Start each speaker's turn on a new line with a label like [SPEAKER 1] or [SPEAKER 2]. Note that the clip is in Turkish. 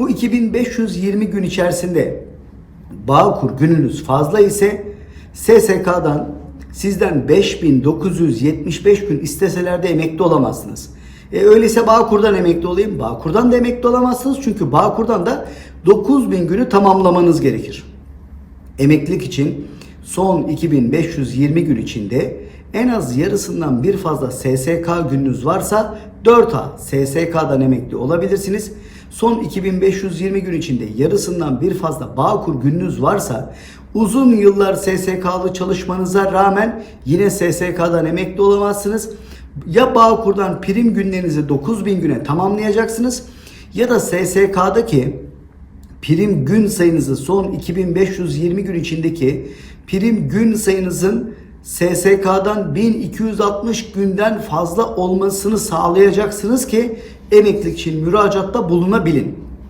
[SPEAKER 1] Bu 2520 gün içerisinde Bağkur gününüz fazla ise SSK'dan sizden 5975 gün isteseler de emekli olamazsınız. E öyleyse Bağkur'dan emekli olayım. Bağkur'dan da emekli olamazsınız çünkü Bağkur'dan da 9000 günü tamamlamanız gerekir. Emeklilik için son 2520 gün içinde en az yarısından bir fazla SSK gününüz varsa 4A SSK'dan emekli olabilirsiniz. Son 2520 gün içinde yarısından bir fazla Bağkur gününüz varsa uzun yıllar SSK'lı çalışmanıza rağmen yine SSK'dan emekli olamazsınız. Ya Bağkur'dan prim günlerinizi 9000 güne tamamlayacaksınız ya da SSK'daki prim gün sayınızı son 2520 gün içindeki prim gün sayınızın SSK'dan 1260 günden fazla olmasını sağlayacaksınız ki emeklilik için müracaatta bulunabilin.